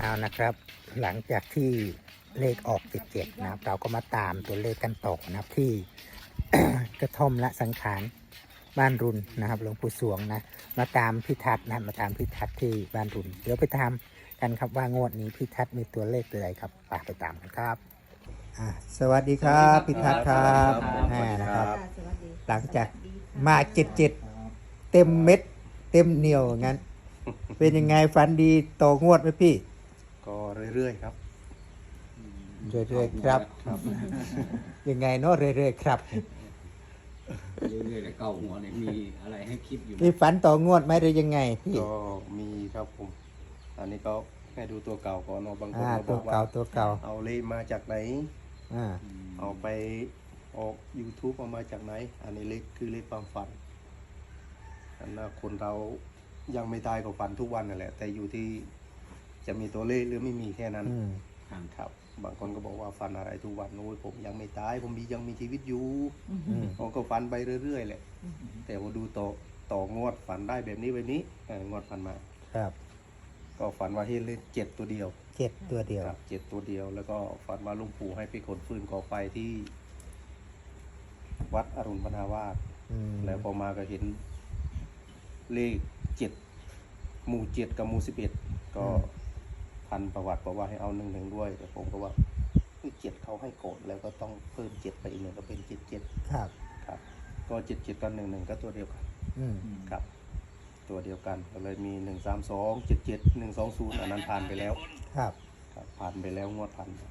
เอานะครับ หลังจากที่เลขออกเจ็ดนะครับ เราก็มาตามตัวเลขกันต่อนะครับที่ กระท่อมละสังขารบ้านรุนนะครับหลวงปู่สวงนะมาตามพิทัศนะมาตามพิทัศที่บ้านรุนเดี๋ยวไปตามกันครับว่างวดนี้พิทัศมีตัวเลขอะไรครับไปไปตามกันครับสวัสดีครับพิทัศครับแม่นะครับ หลังจากมาเจ็ดเจ็ดเต็มเม็ด เต็มเหนียวงั้น เป็นยังไงฝันดีโตงวดไหมพี่ ก็เรื่อยๆครับ เรื่อยๆครับ ยังไงเนาะเรื่อยๆครับ เรื่อยๆแต่เก่าหัวเนี่ยมีอะไรให้คิดอยู่มีฝันต่องวดไหมหรือยังไงพี่ก็มีครับผม อันนี้ก็ให้ดูตัวเก่าก่อนเนาะบางคนอ่าก็บตัวอกว่า เก่าตัวเก่าเอาเลขมาจากไหน อ่าเอาไปออก YouTube เอามาจากไหน อันนี้เลขคือเลขความฝันอันนั้นคนเรายังไม่ตายก็ฝันทุกวันนั่นแหละ แต่อยู่ที่ จะมีตัวเลขหรือไม่มีแค่นั้นอืมครับ บางคนก็บอกว่าฝันอะไรทุกวันโอ้ยผมยังไม่ตาย ผมมียังมีชีวิตอยู่อืมผมก็ฝันไปเรื่อยๆแหละแต่พอดูต่อต่องวดฝันได้แบบนี้แบบนี้เอองวดฝันมาครับ ก็ฝันว่าให้เลขเจ็ดตัวเดียวเจ็ดตัวเดียวครับเจ็ดตัวเดียว แล้วก็ฝันว่าลุงปู่ให้ไปขนฟืนก่อไฟที่ วัดอรุณพนาวาสอืมแล้วพอมาก็เห็นเลขเจ็ดหมู่เจ็ดกับหมู่สิบเอ็ดก็ พันประวัติบอกว่าให้เอาหนึ่งหนึ่งด้วย แต่ผมก็ว่าเฮ้ยเจ็ดเขาให้โกดแล้วก็ต้องเพิ่มเจ็ดไปอีกหนึ่งก็เป็นเจ็ดเจ็ดครับ ครับ ก็เจ็ดเจ็ดกับหนึ่งหนึ่งก็ตัวเดียวกันอืมครับ ตัวเดียวกันก็เลยมีหนึ่งสามสองเจ็ดเจ็ดหนึ่งสองศูนย์อันนั้นผ่านไปแล้ว ครับ ครับ ผ่านไปแล้วงวดผ่านไป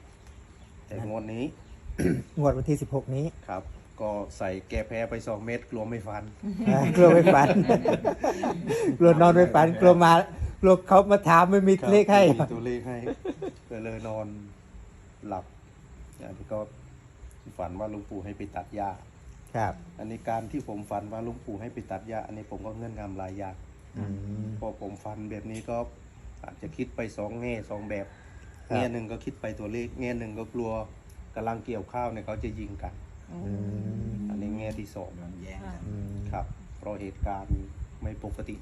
แต่งวดนี้ งวดวันที่สิบหกนี้ครับ ก็ใส่แก้แพ้ไปสองเม็ดกลัวไม่ฟันอ่ากลัวไม่ฝัน กลัวนอนไม่ฝัน กลัวมา กลัวเขามาถามไม่มีเลขให้มีตัวเลขให้ก็เลยนอนหลับอันนี้ก็ฝันว่าหลุงปู่ให้ไปตัดหญ้า ครับ อันนี้การที่ผมฝันว่าหลุงปู่ให้ไปตัดหญ้า อันนี้ผมก็เงื่อนงำหลายอย่างอืม พอผมฟันแบบนี้ก็อาจจะคิดไปสองแง่สองแบบครับ แง่หนึ่งก็คิดไปตัวเลขแง่หนึ่งก็กลัวกำลังเกี่ยวข้าวเนี่ยเขาจะยิงกัน อืมอันนี้แง่ที่สองย้อนแย้งกันอืมครับเพราะเหตุการณ์ไม่ปกติ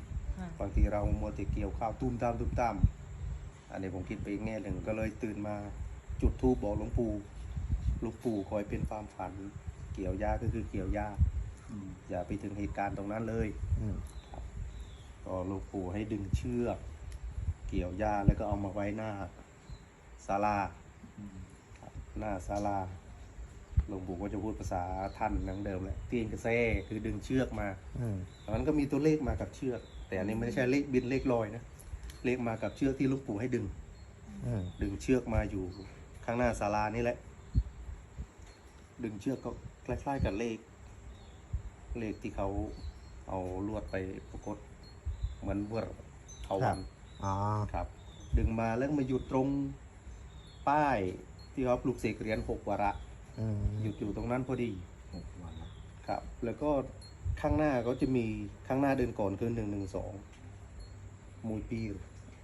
บางทีเรามัวแต่เกี่ยวข้าวตุ้มตามตุ้มตามอันนี้ผมคิดไปอีกแง่หนึ่งก็เลยตื่นมาจุดธูปบอกหลวงปู่หลวงปู่คอยเป็นความฝัน เกี่ยวหญ้าก็คือเกี่ยวหญ้าอืมอย่าไปถึงเหตุการณ์ตรงนั้นเลยอืมก็หลวงปู่ให้ดึงเชือกเกี่ยวหญ้าแล้วก็เอามาไว้หน้าศาลาอืมครับหน้าศาลาหลวงปู่ก็จะพูดภาษาท่านนังเดิมแหละเตียนกระเซ่คือดึงเชือกมาอืมมันก็มีตัวเลขมากับเชือก แต่อันนี้ไม่ใช่เลขบินเลขลอยนะเลขมากับเชือกที่หลุงปู่ให้ดึง อืมดึงเชือกมาอยู่ข้างหน้าศาลานี่แหละ ดึงเชือกก็คล้ายๆกับเลข เลขที่เขาเอาลวดไปประกดเหมือนเวอร์เขาวันอ๋อครับ ดึงมาแล้วมาหยุดตรงป้ายที่เขาปลูกเสกเหรียญหกวาระ อืมหยุดอยู่ตรงนั้นพอดี หกวันละครับ แล้วก็ ข้างหน้าก็จะมีข้างหน้าเดินก่อนคือหนึ่งหนึ่งสองมวยปี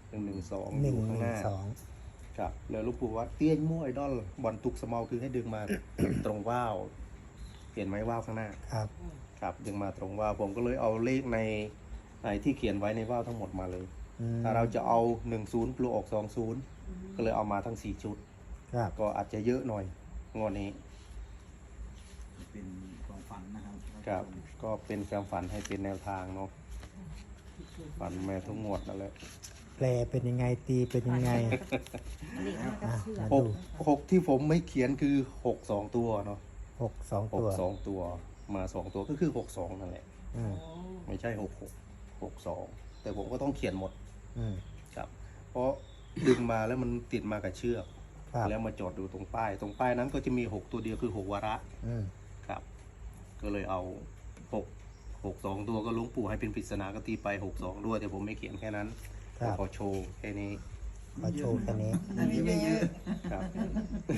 หนึ่งหนึ่งสองหอนึ่งยู่หข้างนึ่หงน้าสองครับแล้วหลูกปู่ว่าเตี้ยนมั่วไอดอลบอลตุกสมอลคือให้ดึงมาตรงว่าวเขียนไม้ว่าวข้างหน้าครับ ครับดึงมาตรงว่าวผมก็เลยเอาเลขในในที่เขียนไว้ในว่าวทั้งหมดมาเลยอืมถ้าเราจะเอาหนึ่งศูนย์ปลูกออกสองศูนย์ก็เลยเอามาทั้งสี่ชุดครับก็อาจจะเยอะหน่อยงวดนี้ เป็นความฝันนะครับครับ ก็เป็นความฝันให้เป็นแนวทางเนาะฝันแม่ทุกงวดนั่นแหละแปลเป็นยังไงตีเป็นยังไงเรียกมากับอะเชือมากหดูกหกที่ผมไม่เขียนคือหกสองตัวเนาะหกสองหตักวสองตัวมาสองตัวก็คือหกสองนั่นแหละ อืมไม่ใช่หกหกหกสองแต่ผมก็ต้องเขียนหมดอืมครับ เพราะดึงมาแล้วมันติดมากับเชือก ครับแล้วมาจอดดูตรงป้าย ตรงป้ายนั้นก็จะมีหกตัวเดียวคือหกวาระอืมครับ ก็เลยเอา หกหกสองตัวก็หลุงปู่ให้เป็นปริศนาก็ตีไปหกสองด้วยแต่ผมไม่เขียนแค่นั้นครับ ขอโชว์แค่นี้ขอโชว์กันนี้ อันนี้ไม่เยอะครับ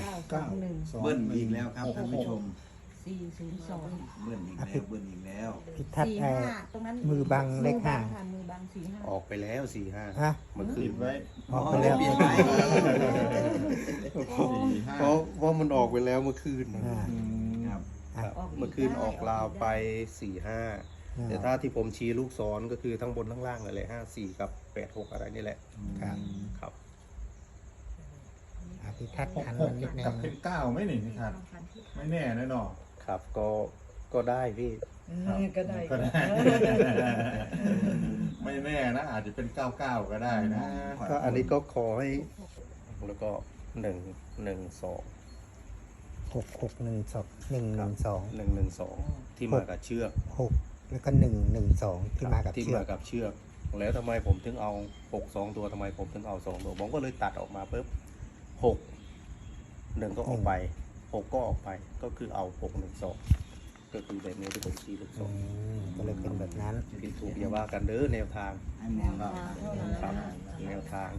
เก้าสองหนึ่งเบิ้ลอีกแล้วครับท่านผู้ชม สี่ศูนย์สองเบิ้ลอีกแล้วเบิ้ลอีกแล้วพิทัศน์สี่ไอ้ห้าตรงนั้นมือบังเลขห้าค่ะมือบังสี่ห้าออกไปแล้วสี่ห้าฮะ เมื่อคืนออกไปแล้ว เปลี่ยนไปเพราะว่ามันออกไปแล้วเมื่อคืนอ่าครับอะ ครับเมื่อคืนออกลาวไปสี่ห้าอ่าแต่ถ้าที่ผมชี้ลูกศรก็คือทั้งบนทั้งล่างเลยเลยห้าสี่กับแปดหกอะไรนี่แหละครับครับพิทัศน์หกหันหมากนิดนึกับงเป็นเก้าไหม่หนิพี่ทัศน์ไม่แน่นะเนาะครับก็ก็ได้พี่ ครับก็ได้ ก็ได้ ไม่แน่นะ อาจจะเป็นเก้าเก้าก็ได้นะก็อันนี้ก็ขอให้ แล้วก็หนึ่งหนึ่งสอง หกหกหนึ่งสองหนึ่งหนึ่งสองหนึ่งหนึ่งสองที่มากับเชือกหกแล้วก็หนึ่งหนึ่งสองที่มากับที่เชือมากกับเชือก แล้วทำไมผมถึงเอาหกสองตัวทำไมผมถึงเอาสองตัวผมก็เลยตัดออกมาปุ๊บหกหนึ่งก็ออกไปหกก็ออกไปก็คือเอาหกหนึ่งสองก็คือแบบนี้ที่ผมชี้ลูกศอืรมก็เลยเป็นแบบนั้น ผิดถูกอย่าว่ากันเด้อแนวทางแนวทางเท่านั้นครับแนวทาง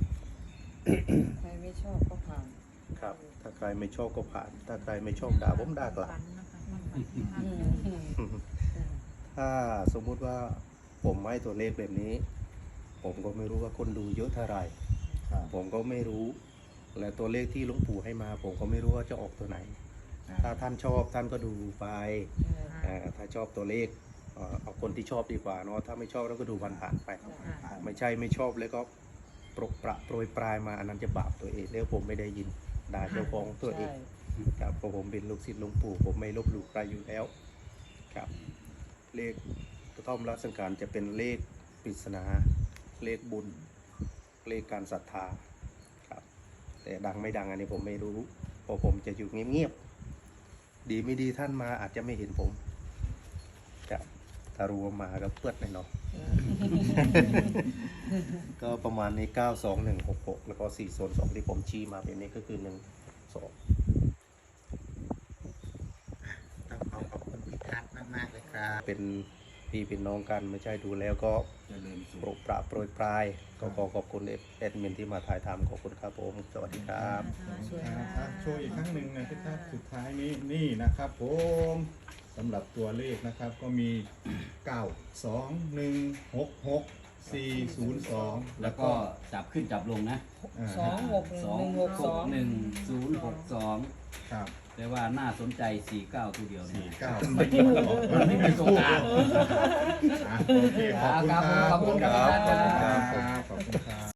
ใครไม่ชอบก็ผ่าน ครับ ถ้าใครไม่ชอบก็ผ่าน ถ้าใครไม่ชอบด่าผมด่ากลับ ถ้าสมมุติว่าผมให้ตัวเลขแบบนี้ ผมก็ไม่รู้ว่าคนดูเยอะเท่าไหร่ครับผมก็ไม่รู้ และตัวเลขที่หลุงปู่ให้มา ผมก็ไม่รู้ว่าจะออกตัวไหน ถ้าท่านชอบท่านก็ดูไปเอ่อถ้าชอบตัวเลขเอ่อเอาคนที่ชอบดีกว่าเนาะถ้าไม่ชอบเราก็ดูผ่านๆไป ไม่ใช่ไม่ชอบแล้วก็ปรกประโปรยปลายมาอันนั้นจะบาปตัวเองแล้วผมไม่ได้ยิน ด่าเจ้าของตัวเองครับเพราะผมเป็นลูกศิษย์หลวงปู่ ผมไม่ลบหลู่ใครอยู่แล้ว ครับ เลขกระท่อมรัสังการจะเป็นเลขปริศนา เลขบุญ เลขการศรัทธาครับ แต่ดังไม่ดังอันนี้ผมไม่รู้เพราะผมจะอยู่เงียบๆดีไม่ดีท่านมาอาจจะไม่เห็นผมครับ ถ้ารู้ว่ามาก็เปื้อนเลยเนาะ ก็ประมาณนี้9 2 1 6 6แล้วก็4โซน2ที่ผมชี้มาเป็นนี้ก็คือ1 2ต้องขอขอบคุณพิทัศน์มากๆเลยครับเป็นพี่เป็นน้องกันไม่ใช่ดูแล้วก็เจริญสุโปรขปราโปรยปลาย ก็ขอขอบคุณแอดมินที่มาถ่ายทำขอบคุณครับผมสวัสดีครับสวยอะมากอะโชว์อีกครั้งหนึ่งนะพี่ทัศน์สุดท้ายนี้นี่นะครับผม สำหรับตัวเลขนะครับก็มี 9 2 1 6 6 4 0 2 แล้แล้ววก็ก็จับขึ้นจับลงนะอ่าสองหกหนึ่งสองหนึ่งหกหสกองหนึ่งศูนย์หกสองครับแต่ว่าน่าสนใจสี่เก้าตัวเดียวเนี่สี่ยเก้าไม่มีมันออกมันไม่มีตัวกลางอะโอเคขอบคุณครับขอบคุณครับขอบคุณครับขอบคุณครับ